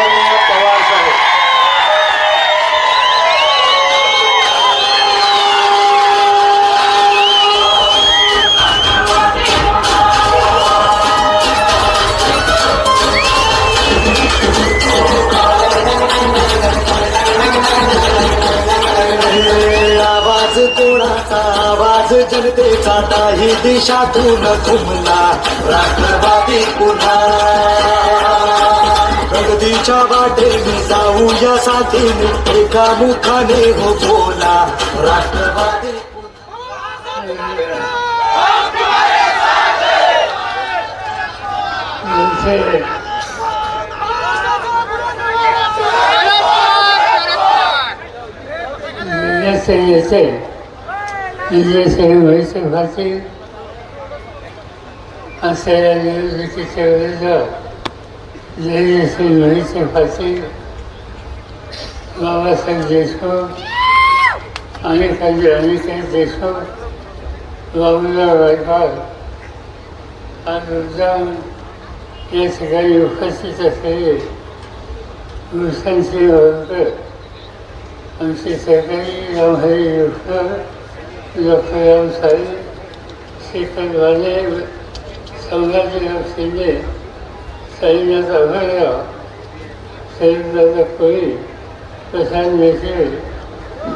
आदरणीय पवार साहेब. आवाज कोणाचा? आवाज जनतेचा काही दिशातून घुमला. राष्ट्रवादी पुन्हा. प्रगतीच्या वाटेने जाऊया साथीने. एका मुखाने हो बोला. राष्ट्रवादी जैसे जैसे जैसे वैसे भाषे असेला विरोधात श्री जसे वैसे बाबासाहेब देशमुख आणि काही अनेक देशमुख बाबूराव गायकवाड आणि मुद्दाम या ठिकाणी उपस्थित असलेले भूषणसिंह होळकर आमचे सहकारी रामहरी योगकर डॉक्टर रामसाहेब शेखर वाले संभाजीराव शिंदे साईनाथ अभयराव साईदादा कोळी प्रशांत मेत्रे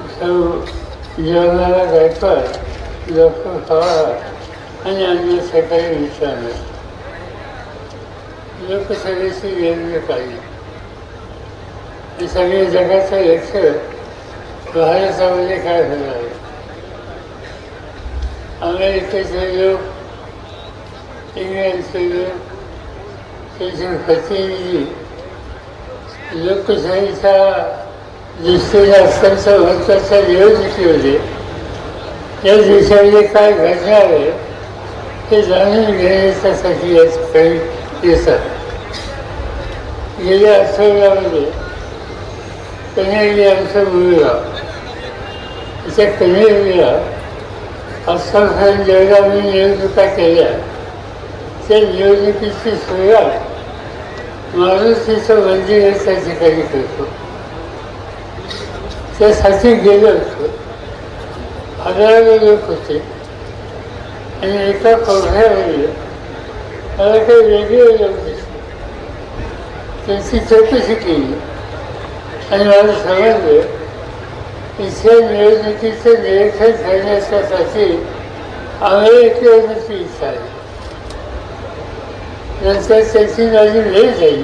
सौ जवाहरलाल गायकवाड डॉक्टर पवार आणि अन्य सहकारी मित्रांनो लोकसभेची निवडणूक पाहिजे. हे सगळे जगाचं लक्ष भारतामध्ये काय झालं आहे? अमेरिकेचे लोक इंग्लंडचे लोक त्याचे प्रतिनिधी लोकशाहीच्या असताना महत्त्वाचा निवडणुकी होते त्या देशामध्ये काय घडणार आहे हे जाणून घेण्याच्यासाठी या ठिकाणी येतात गेल्या आठवड्यामध्ये कन्हेरी आमचं मुलगा त्या कन्हेरीला आश्वासन जेवढ्या मी निवडणुका केल्या त्या निवडणुकीची सुरुवात मारुतीचं मंदिर त्या ठिकाणी करतो. त्यासाठी गेलो होतो. हजारो लोक होते. आणि एका कोठ्यामध्ये मला काही वेगळे लोक दिसले. त्यांची चौकशी केली. आणि मला समजलं इथल्या निवडणुकीचं निरीक्षण करण्यासाठी अमेरिकेवरची इच्छा आहे नंतर त्याची माझी वेळ झाली.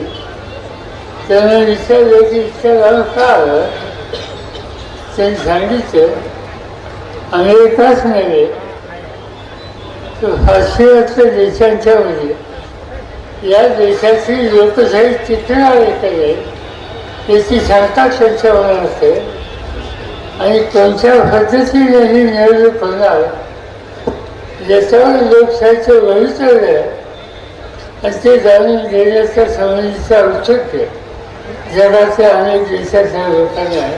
त्यांना विचारलं की इतक्या लांब का आलं त्यांनी सांगितलं अमेरिकाच नव्हे तर पाश्चिमात्य देशांच्या मध्ये या देशाची लोकशाही चित्रणार आहे याची शंका त्यांच्या मनात असते. आणि कोणत्या पद्धतीने ही निवडणूक होणार. याच्यावर लोकशाहीचं भवितव्य आहे आणि ते जाणून घेण्याचा संबंधीचा उत्सुक आहे. जगाच्या अनेक देशाच्या लोकांना आहे.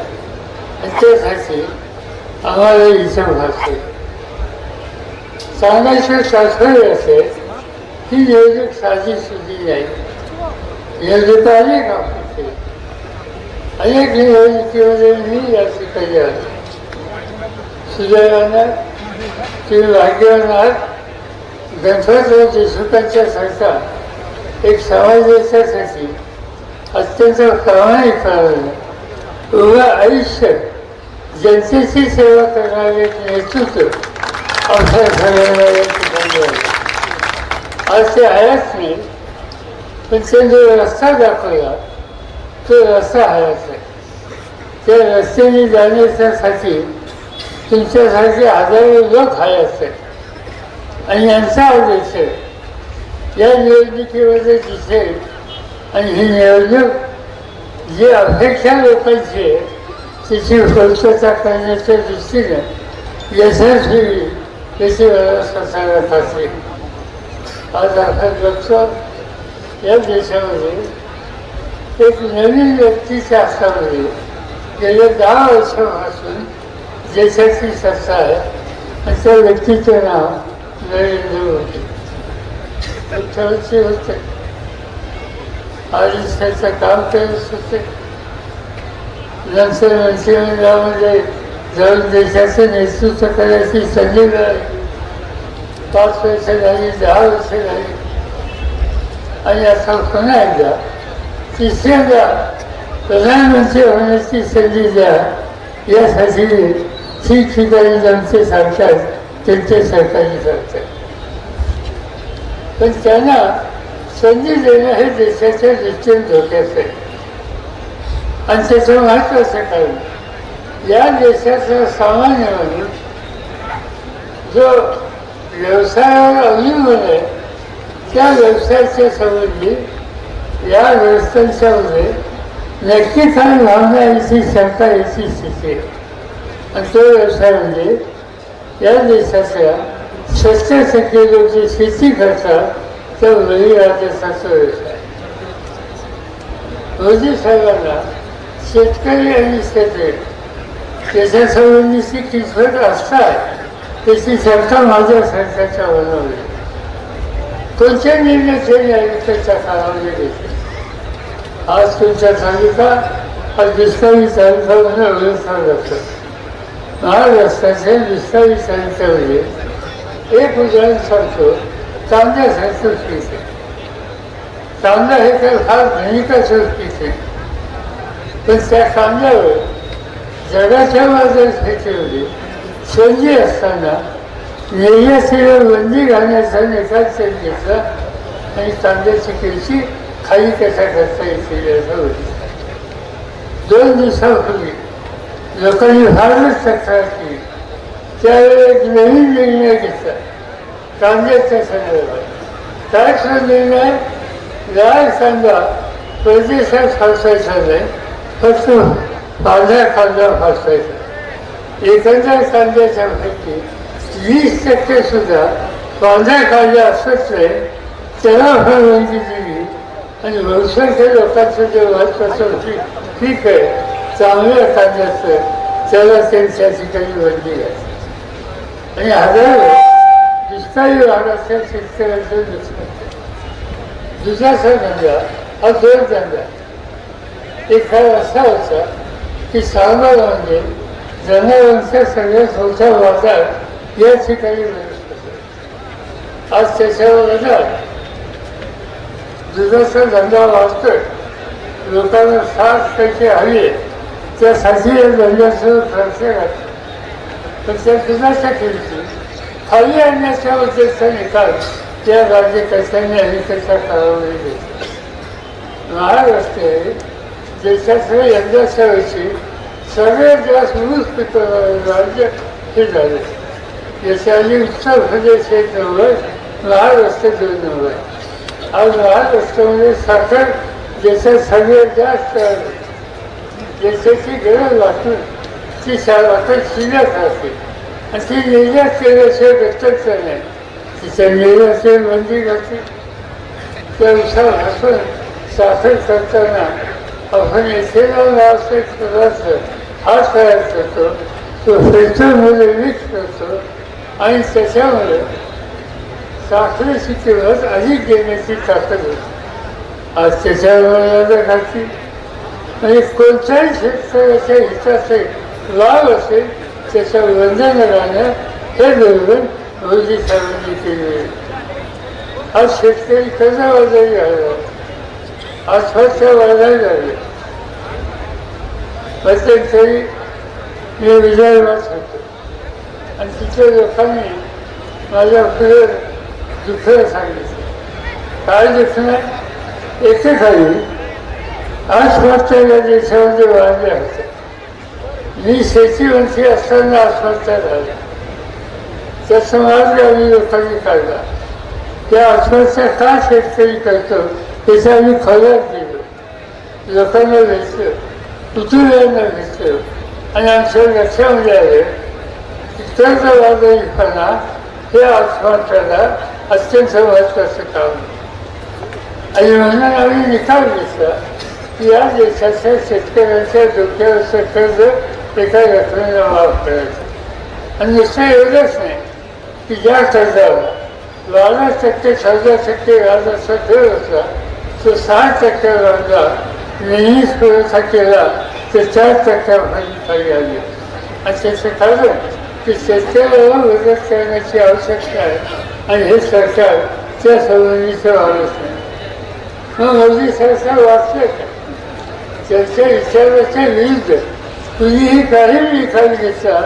आणि त्यासाठी आम्हाला इच्छा भासते. सांगायचं तात्पर्य असे ही योजक साधी सुधी नाही निवडणूक अनेक आपण अनेक निवडणुकीमध्ये मी या ठिकाणी आलो सुदैवानं तुम्ही भाग्यवान आहात. गणपतराव देशमुखांच्या सरकार एक समाजाच्यासाठी अत्यंत प्रामाणिकपणानं उभं आयुष्य जनतेची सेवा करणारे नेतृत्व अवसर ठरवणाऱ्या असे आज ते आहेच नाही पण त्यांनी जो रस्ता दाखवला. तो रस्ता हायच आहे. त्या रस्त्याने जाण्याच्यासाठी तुमच्यासारखे हजारो लोक हायच आहेत. आणि यांचा उद्देश या निवडणुकीमध्ये दिसेल आणि ही निवडणूक जी अपेक्षा लोकांची आहे तिची पूर्तता करण्याच्या दृष्टीने यशस्वी याची व्यवस्था सांगत असते आज आपण बघतो या देशामध्ये एक नवीन व्यक्तीच्या शासनामध्ये गेल्या दहा वर्षापासून देशाची सत्ता आहे. आणि त्या व्यक्तीचं नाव नरेंद्र मोदी मुख्यमंत्री होते अडीच त्याचं काम करत. होते नंतर मंत्रिमंडळामध्ये जाऊन देशाचं नेतृत्व करायची संधी मिळाली पाच वर्ष झाली दहा वर्ष झाली आणि आता पुन्हा एकदा तिसऱ्यांदा प्रधानमंत्री होण्याची संधी द्या यासाठी ठिकठिकाणी जनते सांगतात त्यांचे सरकारी सांगतात पण त्यांना संधी देणं हे देशाच्या दृष्टीने धोक्याचं आहे. आणि त्याचं महत्वाचं कारण या देशाचा सामान्य माणूस जो व्यवसायावर अवलंबून आहे त्या व्यवसायाच्या संबंधी या व्यवस्थांच्यामध्ये नक्की काय भावना याची शंका याची स्थिती आहे. आणि तो व्यवसाय म्हणजे या देशाच्या सत्तर जे शेती करतात तो बळीराजाचा व्यवसाय मोदी साहेबांना शेतकरी आणि शेतकरी त्याच्या संबंधीची किचवट असतात त्याची चर्चा माझ्या सरकारच्या बनवली कोणत्या निर्णय केले त्याच्या काळामध्ये आज तुमच्या तालुका हा दुष्काळी तालुका म्हणून ओळखला जातो महाराष्ट्राच्या दुष्काळी तालुक्यामध्ये एक उदाहरण सांगतो कांद्यासारखं पीक आहे. चांदा हे काही फार धनिकाचं पीक आहे. पण त्या चांद्यावर जगाच्या बाजारपेठेमध्ये संधी असताना निर्यातीवर बंदी घालण्याचा निकाल त्यांनी घेतला आणि चांद्याची किमती खाली कशा करता येतील असं होती. दोन दिवसापूर्वी लोकांनी फारच तक्रार केली. त्यावेळी एक नवीन निर्णय घेतला. कांद्याच्या संदर्भात. काय तो निर्णय लाल कांदा परदेशात फासायचा नाही फक्त पांढरा कांदा फासायचा एकंदर कांद्याच्या पैकी वीस टक्के सुद्धा पांढरा कांदा असत नाही त्याला परवानगी दिली. आणि बहुसंख्य लोकांचं जे महत्वाचं पीक आहे. चांगली चांगल्या असते. त्याला त्यांच्या काही बंदी घातली आणि हजारो दुष्काळी वाढ भागाच्या शेतकऱ्यांचं नुकसान दुसरा सण धंदा हा दोन धंदा एक काळ असा होता की सामान्यामध्ये जनावरांचा सगळ्यात मोठा बाजार या ठिकाणी आज त्याच्यावर ना दुधाचा धंदा वाढतोय. लोकांना साथ त्याची हवी आहे. त्यासाठी या धंद्याचं खर्च त्या दुधाच्या खाली आणण्याच्या उद्देशाचा निकाल त्या राज्यकर्त्यांनी अलीकडच्या काळामध्ये घेतला महाराष्ट्र देशाचं यंदाच्या वर्षी सगळ्यात जास्त ऊस पिकवणारे राज्य हे झाले. याच्या आधी उत्तर प्रदेश एक नंबर महाराष्ट्र दोन नंबर आज महाराष्ट्रामध्ये साखर देशात सगळ्यात जास्त आहे. देशाची गरज वाटून ती साखर शिल्लक राहते आणि ती निर्यात केल्याशिवाय गतच नाही तिच्या निर्यातीवर बंदी घातली त्यानुसार हसून साखर करताना आपण इथेनॉल नावाचा एक पदार्थ हा तयार करतो तो पेट्रोलमध्ये मिक्स करतो आणि त्याच्यामुळे साखरेची किंमत अधिक देण्याची ताकद होती आज त्याच्यावर घातली म्हणजे कोणत्याही शेतकऱ्याच्या हिताचे लाभ असेल त्याच्या वंदन राहणं हे धोरण मोदी साहेबांनी केले आज शेतकरी कर्जबाजारी स्वच्छ आत्महत्या वाढायला प्रत्येक तरी मी विदर्भात होतो आणि तिथे लोकांनी माझ्या पुढे दुःख सांगितलं काय दुखणं एकेकाळी आत्महत्या देशामध्ये वाढले होते मी शेतीवंशी असताना आत्महत्या झाल्या त्याचा मार्ग आम्ही लोकांनी काढला. त्या आत्महत्या का शेतकरी करतो त्याचं आम्ही खोलात गेलो लोकांना भेटलो कुटुंबियांना भेटलो. आणि आमच्या लक्षामध्ये म्हणजे आले की कर्जबाजारीपणा हे आत्महत्याला अत्यंत महत्वाचं काम आणि म्हणून आम्ही निकाल घेतला. या देशाच्या शेतकऱ्यांच्या डोक्यावरचं कर्ज एका रकमेला माफ करायचं आणि नुसतं एवढंच नाही की ज्या कर्जावर बारा टक्के चौदा टक्के व्याजाचा दर होता तो सहा टक्क्यावर व्याजा नेहमीच पुरवठा केला तर चार टक्क्यापर्यंत खाली आली. आणि त्याचं कारण की शेतकऱ्याला मदत करण्याची आवश्यकता आहे आणि हे सरकार त्या संबंधीचं वाढत नाही. मग मोदी सरकार वाचलं का? त्याच्या विचाराच्या विरुद्ध तुम्ही कुणीही काही निकाल घेतला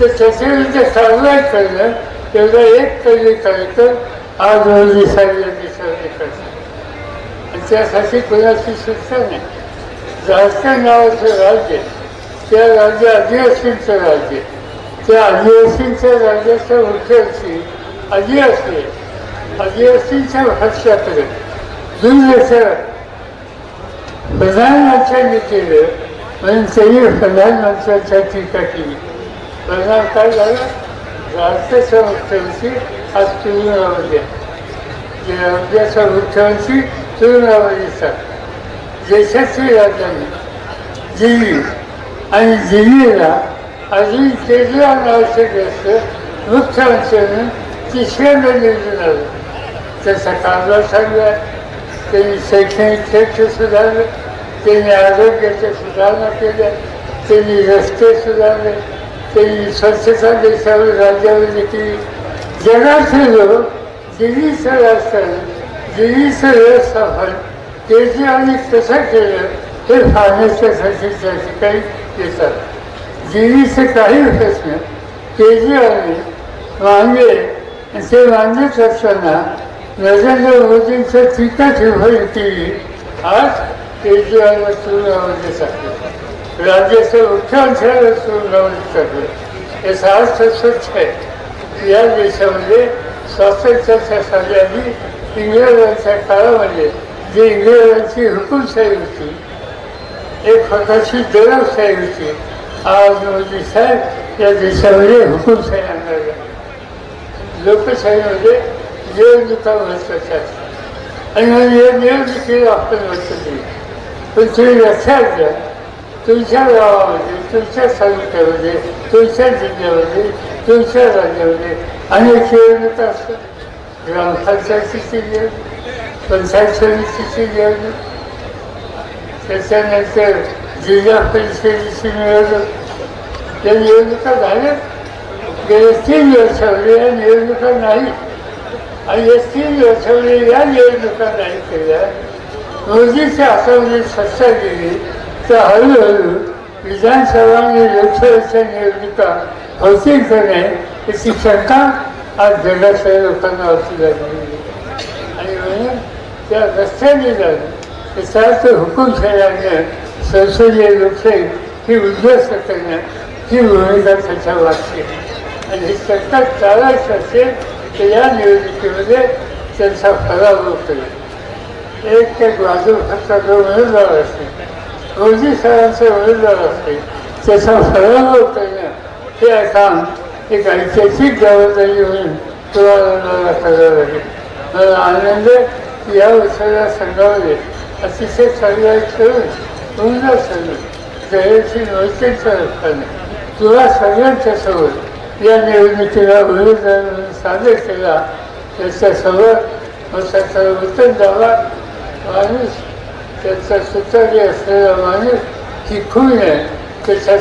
तर त्याच्या विरुद्ध कारवाई करणं एवढा एक पहिली कार्यक्रम आज मोदी साहेब या करतात आणि त्यासाठी कोणाची सुटका नाही झारखंड नावाचं राज्य त्या राज्य आदिवासींचं राज्य त्या आदिवासींच्या राज्याच्या मुख्याची आदिवासी आदिवासींच्या भाषाकडे दुर्लक्ष प्रधानमंत्र्यांनी केलं म्हणून त्यांनी प्रधानमंत्र्यांच्या टीका केली परिणाम काय झाला राज्याचा मुख्यमंत्री आज तुरुंगामध्ये जे राज्याचा मुख्यमंत्री तुरुंगामध्ये देशाची राजधानी दिल्ली आणि दिल्लीला अजून केजरीवाल नावाचे ग्रस्त मुख्यमंत्र्यांनी तिसऱ्यांदा निवडून आलं त्याचा कारभार चांगला त्यांनी शैक्षणिक क्षेत्र सुधारलं त्यांनी आरोग्याच्या सुधारणा केल्या त्यांनी रस्ते सुधारले त्यांनी स्वच्छता देशावर राज्यामध्ये केली जगाचे लोक दिल्लीचं राजकारण दिल्लीचं व्यवस्थापन केजरीवालने कसं केलं हे पाहण्याच्यासाठी त्या ठिकाणी येतात दिल्लीचे काही प्रश्न केजरीवालने मांडले आणि ते मांडत असताना नरेंद्र मोदींचं टीका ठिकाणी केली आज केजरीवालला तुरुंगामध्ये टाकलं राज्याच्या मुख्यमंत्र्याला तुरुंगामध्ये टाकलं हे अर्थ स्वच्छ आहे. या देशामध्ये स्वातंत्र्याच्या साली इंग्रजांच्या काळामध्ये जी इंग्रजांची हुकुमशाही होती एक प्रकारची दरवशाही होती आज मोदी साहेब या देशामध्ये हुकुमशाही आणणार लोकशाहीमध्ये निवडणुका महत्त्वाच्या असतात आणि म्हणून या निवडणुकीला आपण लक्ष दिली पण तुम्ही लक्षात घ्या तुमच्या गावामध्ये तुमच्या तालुक्यामध्ये तुमच्या जिल्ह्यामध्ये तुमच्या राज्यामध्ये अनेक निवडणुका असतात ग्रामपंचायतीची निवडणूक पंचायत समितीची निवडणूक त्याच्यानंतर जिल्हा परिषदेची निवडणूक या निवडणुका झाल्या गेल्या आणि एस टी वर्षामध्ये या निवडणुका नाही केल्या रोजीची हातामध्ये सत्ता गेली तर हळूहळू विधानसभा आणि लोकसभेच्या निवडणुका होतील का नाही याची शंका आज जगातल्या लोकांना असू लागली. आणि म्हणून त्या रस्त्याने जाणं त्याचा तर हुकुमशाही आणणं संसदीय लोकशाही ही उद्ध्वस्त करणं ही भूमिका त्याच्या वाटते. आणि हे सरकार चालायचं असेल तर या निवडणुकीमध्ये त्यांचा पराभव करेल एक ते बाजू जो उमेदवार असेल मोदी सरांचा उमेदवार असेल त्याचा पराभव करणं हे काम एक ऐतिहासिक जबाबदारी होईल तुला करावं लागेल मला आनंद आहे या उत्सवाच्या संघामध्ये अतिशय चांगला खेळून पूर्ण सगळं जयश्री नवतेच्या रस्त्याने तुला सगळ्यांच्या या निवडणुकीला उमेदवार सादर केला त्याचा सगळं त्याचा उत्तम दावा माणूस त्याचा सुतारी असलेला माणूस टिकून आहे. त्याच्या